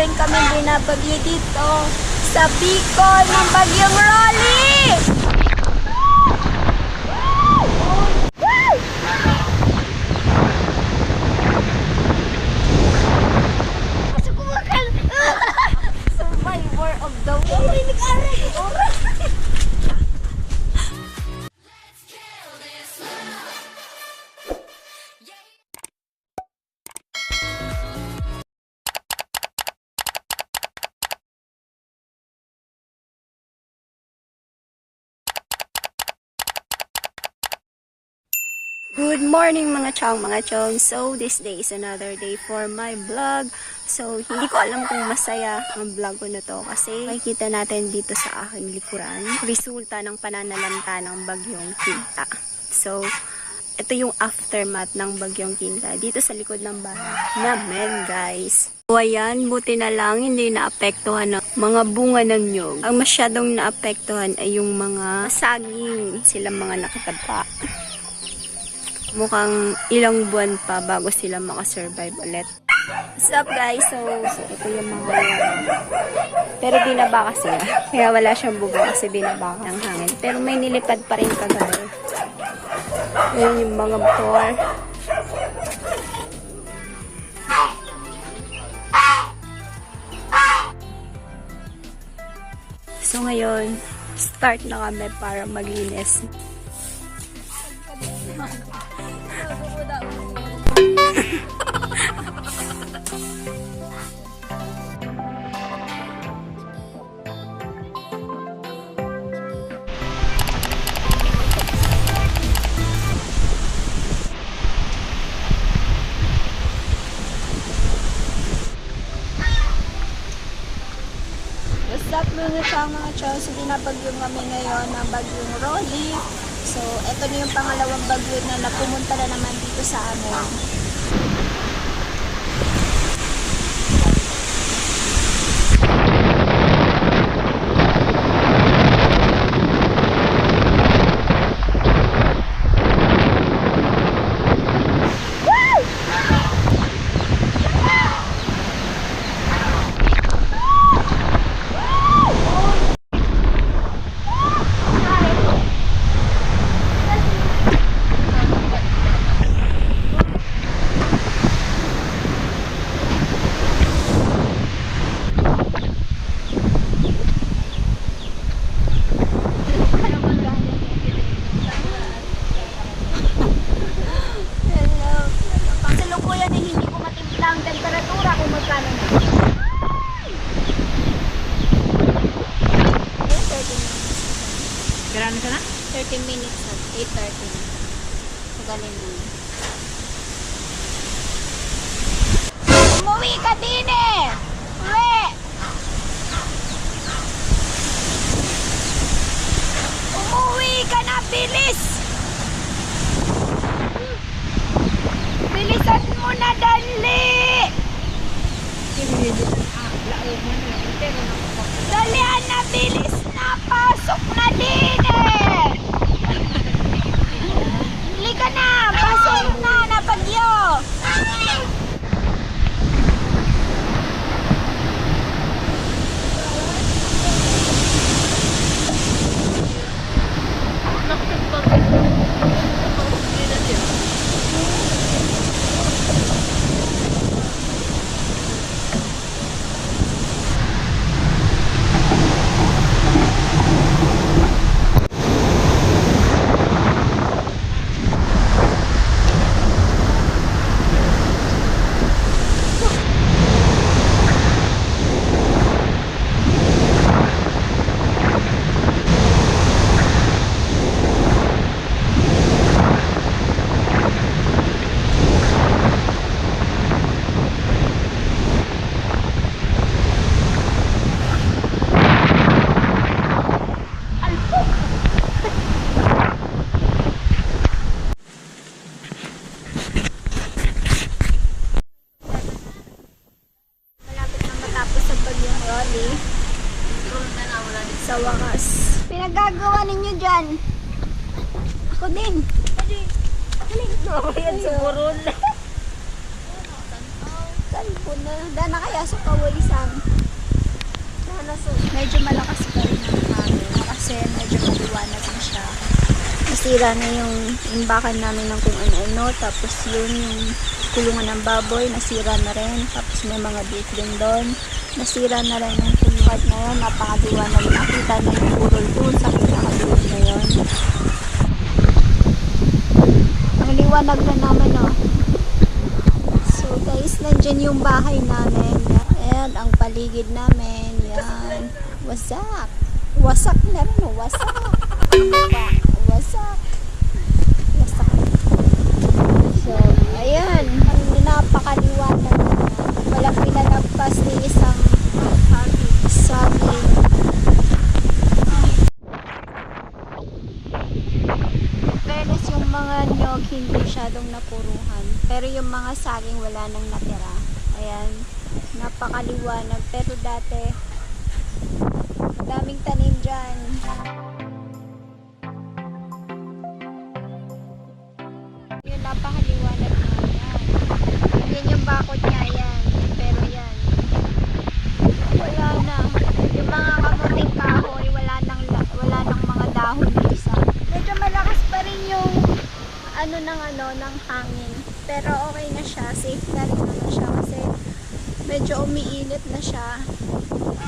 rin kami binabagyo dito sa Bicol ng Bagyong Rolly! Good morning mga chong, mga chong. So, this day is another day for my vlog. So, hindi ko alam kung masaya ang vlog ko na to kasi makikita natin dito sa aking likuran resulta ng pananalanta ng bagyong Kinta. So, ito yung aftermath ng bagyong Kinta dito sa likod ng bahay namin, guys. So, ayan, buti na lang hindi naapektuhan ng mga bunga ng nyog. Ang masyadong naapektuhan ay yung mga saging, silang mga nakatapa mukhang ilang buwan pa bago sila makasurvive ulit. What's up guys? So, so ito yung mga pero binaba kasi Kaya wala siyang bugo kasi binaba ng hangin. Pero may nilipad pa rin kagabi. Ayan yung mga motor. So ngayon, start na kami para maglinis. Up mga? So binabagyo kami ngayon ng bagyong Rolly. So ito na yung pangalawang bagyo na napumunta na naman dito sa amin. Hello. Pangsalukuyan ay hindi ko matimpla ang temperatura kung magkano na. Eh, 30 minutes. Garano ka na? 30 minutes at 8.30 na. So, galing na. Umuwi ka din eh! Uwi! Umuwi ka na, bilis! Bilisan mo na, dali! Dalihan na, bilis na! Pasok na din eh! Halika na! Pasok na! Napagyo! Malapit na matapos ang bagyong Rolly. Sa wakas. Pinagagawa ninyo dyan. Ako din. Ako yan sa burol. Kalbo na. dana kaya sa kawayisan. Medyo malakas pa rin ang hangin kasi medyo maliwanag na siya. Nasira na yung imbakan namin ng kung ano-ano. Tapos yun yung kulungan ng baboy, nasira na rin. Tapos may mga beef din doon. Nasira na rin yung kulungan na yun. Napakaliwanag. Nakita na yung burol doon sa pinakadulo na yun. Ang liwanag na naman oh. So guys, nandyan yung bahay namin. Ayan, ang paligid namin. Yan. Wasak. Wasak na rin. oh. Wasak. Diba? Wasak. Wasak. So, ayan. Ang napakaliwanag na. Walang pinalagpas ni isang saging. Fairness yung mga nyog hindi masyadong napuruhan. Pero yung mga saging wala nang natira. Ayan. Napakaliwanag. Pero dati, madaming tanim dyan. Yun, napakaliwanag na yan. Yan yung bakod niya, yan. Pero yan. Wala na. Yung mga kamuting kahoy, wala nang, la- wala nang mga dahon na isa. Medyo malakas pa rin yung ano ng ano, ng hangin. Pero okay na siya. Safe na rin naman siya kasi medyo umiinit na siya.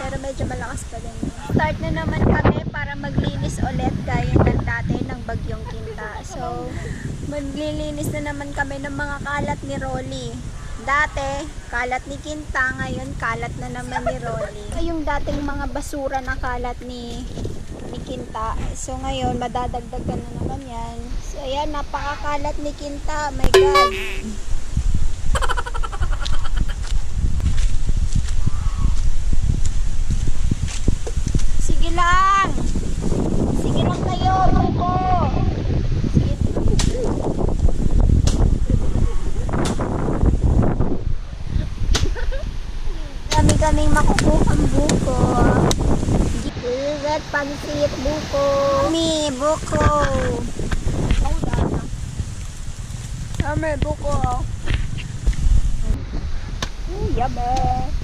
Pero medyo malakas pa din. Start na naman kami para maglinis ulit gaya ng dati ng bagyong kinta. So, maglilinis na naman kami ng mga kalat ni Rolly. Dati, kalat ni Kinta, ngayon kalat na naman ni Rolly. Yung dating mga basura na kalat ni Kinta. So ngayon, madadagdagan na naman yan. So ayan, napakakalat ni Kinta. My God. Sige lang. Sige lang kayo, buko. Sige. Kami kaming makukuhang buko. Ligat pansit buko. Mi buko. Summer buko. Mm, yummy. Mm,